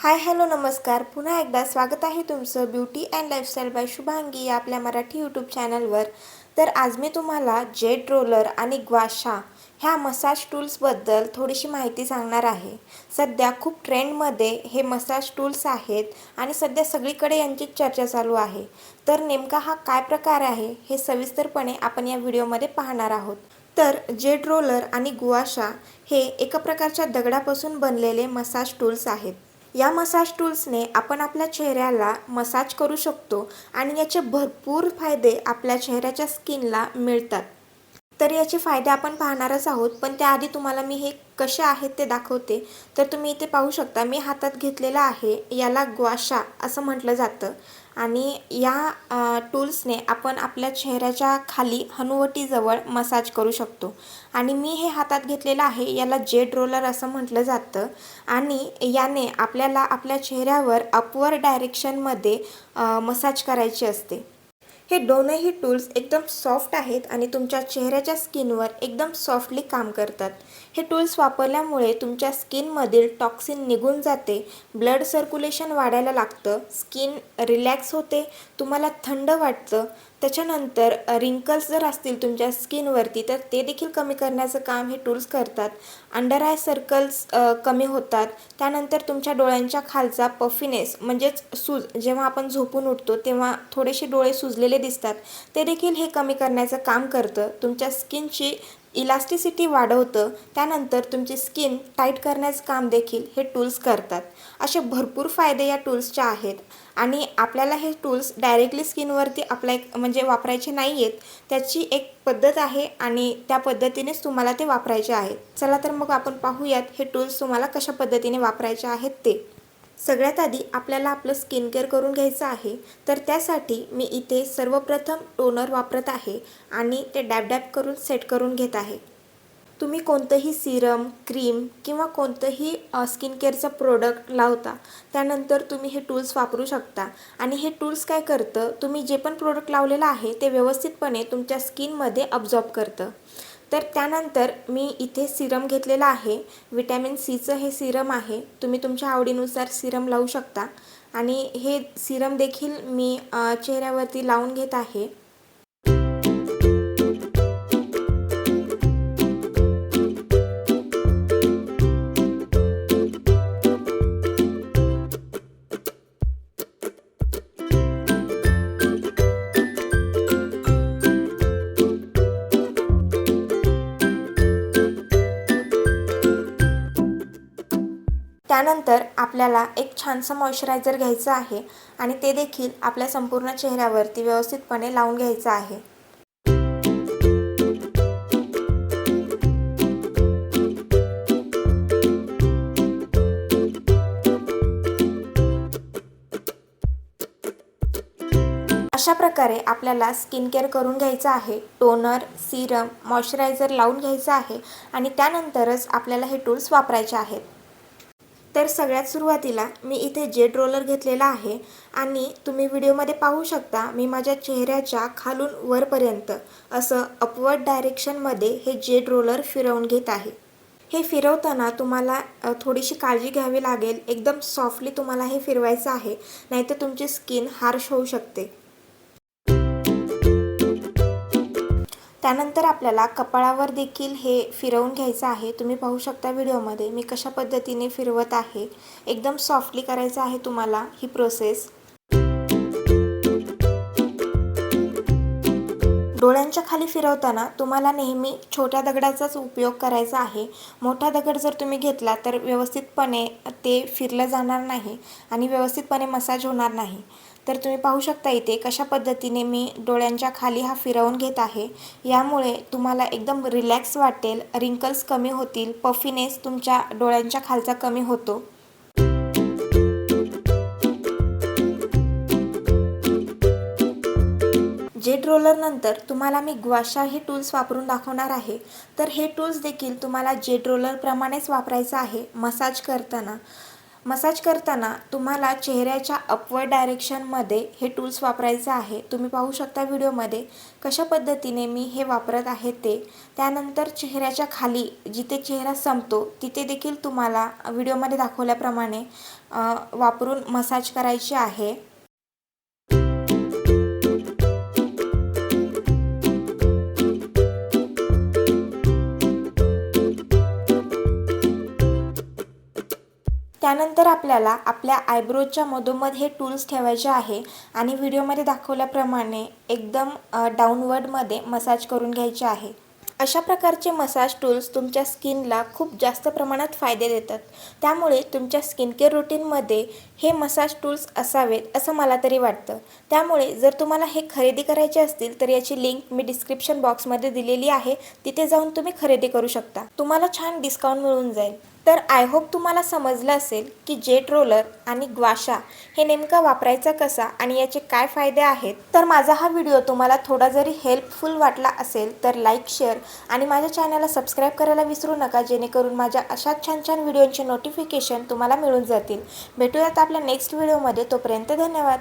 Hi hello नमस्कार. पुन्हा एकदा स्वागत आहे तुमचं beauty and lifestyle by Shubhangi या आपल्या मराठी यूट्यूब चॅनलवर. तर आज मी तुम्हाला जेट रोलर आणि ग्वाशा ह्या मसाज टूल्सबद्दल थोडीशी माहिती सांगणार आहे. सध्या खूप ट्रेंडमध्ये हे मसाज टूल्स आहेत आणि सध्या सगळीकडे यांची चर्चा चालू आहे. तर नेमका हा काय प्रकार आहे हे सविस्तरपणे आपण या व्हिडिओमध्ये पाहणार आहोत. तर जेट रोलर आणि गुआशा हे एका प्रकारच्या दगडापासून बनलेले मसाज टूल्स आहेत. या मसाज टूल्सने आपण आपल्या चेहऱ्याला मसाज करू शकतो आणि याचे भरपूर फायदे आपल्या चेहऱ्याच्या स्किनला मिळतात. तर याचे फायदे आपण पाहणारच आहोत पण त्याआधी तुम्हाला मी हे कसे आहेत ते दाखवते. तर तुम्ही इथे पाहू शकता मी हातात घेतलेला आहे याला ग्वाशा असं म्हटलं जातं. आणि या टूल्सने आपण आपल्या चेहऱ्याच्या खाली हनुवटीजवळ मसाज करू शकतो. आणि मी हे हातात घेतलेलं आहे याला जेड रोलर असं म्हटलं जातं. आणि याने आपल्याला आपल्या चेहऱ्यावर अपवर डायरेक्शनमध्ये मसाज करायची असते. हे दोनही टूल्स एकदम सॉफ्ट आहेत आणि तुमच्या चेहऱ्याच्या स्किनवर एकदम सॉफ्टली काम करतात. हे टूल्स वापरल्यामुळे तुमच्या स्किनमधील टॉक्सिन निघून जाते ब्लड सर्क्युलेशन वाढायला लागतं स्किन रिलॅक्स होते तुम्हाला थंड वाटतं त्याच्यानंतर रिंकल्स जर असतील तुमच्या स्किनवरती तर ते देखील कमी करण्याचं काम हे टूल्स करतात. अंडर आय सर्कल्स कमी होतात. त्यानंतर तुमच्या डोळ्यांच्या खालचा पफिनेस म्हणजेच सूज जेव्हा आपण झोपून उठतो तेव्हा थोडेसे डोळे सुजलेले दिसतात. ते देखील हे कमी करण्याचं काम करतं. तुमच्या स्किनची इलास्टिसिटी वाढवतं त्यानंतर तुमची स्किन टाईट करण्याचं काम देखील हे टूल्स करतात. असे भरपूर फायदे या टूल्सचे आहेत. आणि आपल्याला हे टूल्स डायरेक्टली स्किनवरती अप्लाय म्हणजे वापरायचे नाही आहेत त्याची एक पद्धत आहे आणि त्या पद्धतीनेच तुम्हाला ते वापरायचे आहेत. चला तर मग आपण पाहूयात हे टूल्स तुम्हाला कशा पद्धतीने वापरायचे आहेत ते. सगळ्यात आधी आपल्याला आपलं स्किन केअर करून घ्यायचं आहे. तर त्यासाठी मी इथे सर्वप्रथम टोनर वापरत आहे आणि ते डॅब डॅब करून सेट करून घेत आहे. तुम्ही कोणतंही सिरम क्रीम किंवा कोणतंही स्किन केअरचं प्रोडक्ट लावता त्यानंतर तुम्ही हे टूल्स वापरू शकता. आणि हे टूल्स काय करतं? तुम्ही जे पण प्रोडक्ट लावलेलं आहे ते व्यवस्थितपणे तुमच्या स्किनमध्ये अब्झॉर्ब करतं. तर त्यानंतर मी इथे सिरम घेतलेला आहे. विटॅमिन सीचं हे सिरम आहे. तुम्ही तुमच्या आवडीनुसार सिरम लावू शकता. आणि हे सिरम देखील मी चेहऱ्यावरती लावून घेत आहे. त्यानंतर आपल्याला एक छानसं मॉइश्चरायझर घ्यायचं आहे आणि ते देखील आपल्या संपूर्ण चेहऱ्यावरती व्यवस्थितपणे लावून घ्यायचं आहे. अशा प्रकारे आपल्याला स्किन केअर करून घ्यायचं आहे टोनर सिरम मॉइश्चरायझर लावून घ्यायचं आहे आणि त्यानंतरच आपल्याला हे टूल्स वापरायचे आहेत. तर सगळ्यात सुरुवातीला मी इथे जेट रोलर घेतलेला आहे आणि तुम्ही व्हिडिओमध्ये पाहू शकता मी माझ्या चेहऱ्याच्या खालून वरपर्यंत असं अपवर्ड डायरेक्शनमध्ये हे जेट रोलर फिरवून घेत आहे. हे फिरवताना तुम्हाला थोडीशी काळजी घ्यावी लागेल. एकदम सॉफ्टली तुम्हाला हे फिरवायचं आहे. नाहीतर तुमची स्किन हार्श होऊ शकते. त्यानंतर आपल्याला कपाळावर देखील हे फिरवून घ्यायचं आहे. तुम्ही पाहू शकता व्हिडिओमध्ये मी कशा पद्धतीने फिरवत आहे. एकदम सॉफ्टली करायचं आहे तुम्हाला ही प्रोसेस डोळ्यांच्या खाली फिरवताना तुम्हाला नेहमी छोट्या दगडाचाच उपयोग करायचा आहे. मोठा दगड जर तुम्ही घेतला तर व्यवस्थितपणे ते फिरलं जाणार नाही आणि व्यवस्थितपणे मसाज होणार नाही. तर तुम्ही पाहू शकता इथे कशा पद्धतीने मी डोळ्यांच्या खाली हा फिरवून घेत आहे. यामुळे तुम्हाला एकदम रिलॅक्स वाटेल रिंकल्स कमी होतील पफिनेस तुमच्या डोळ्यांच्या खालचा कमी होतो. जेट रोलरनंतर तुम्हाला मी ग्वाशा हे टूल्स वापरून दाखवणार आहे. तर हे टूल्स देखील तुम्हाला जेट रोलरप्रमाणेच वापरायचं आहे मसाज करताना. मसाज करताना तुम्हाला चेहऱ्याच्या अपवर्ड डायरेक्शनमध्ये हे टूल्स वापरायचं आहे. तुम्ही पाहू शकता व्हिडिओमध्ये कशा पद्धतीने मी हे वापरत आहे ते. त्यानंतर चेहऱ्याच्या खाली जिथे चेहरा संपतो तिथे देखील तुम्हाला व्हिडिओमध्ये दाखवल्याप्रमाणे वापरून मसाज करायची आहे. त्यानंतर आपल्याला आपल्या आयब्रोजच्या मधोमध हे टूल्स ठेवायचे आहे आणि व्हिडिओमध्ये दाखवल्याप्रमाणे एकदम डाऊनवर्डमध्ये मसाज करून घ्यायचे आहे. अशा प्रकारचे मसाज टूल्स तुमच्या स्किनला खूप जास्त प्रमाणात फायदे देतात. त्यामुळे तुमच्या स्किन केअर रुटीनमध्ये हे मसाज टूल्स असावेत असं मला तरी वाटतं. त्यामुळे जर तुम्हाला हे खरेदी करायचे असतील तर याची लिंक मी डिस्क्रिप्शन बॉक्समध्ये दिलेली आहे. तिथे जाऊन तुम्ही खरेदी करू शकता. तुम्हाला छान डिस्काउंट मिळून जाईल. तर आय होप तुम्हाला समजलं असेल की जेट रोलर आणि ग्वाशा हे नेमका वापरायचा कसा आणि याचे काय फायदे आहेत. तर माझा हा व्हिडिओ तुम्हाला थोडा जरी हेल्पफुल वाटला असेल तर लाईक शेअर आणि माझ्या चॅनलला सबस्क्राईब करायला विसरू नका जेणेकरून माझ्या अशाच छान छान व्हिडिओंचे नोटिफिकेशन तुम्हाला मिळून जातील. भेटूयात आपल्या नेक्स्ट व्हिडिओमध्ये तोपर्यंत धन्यवाद.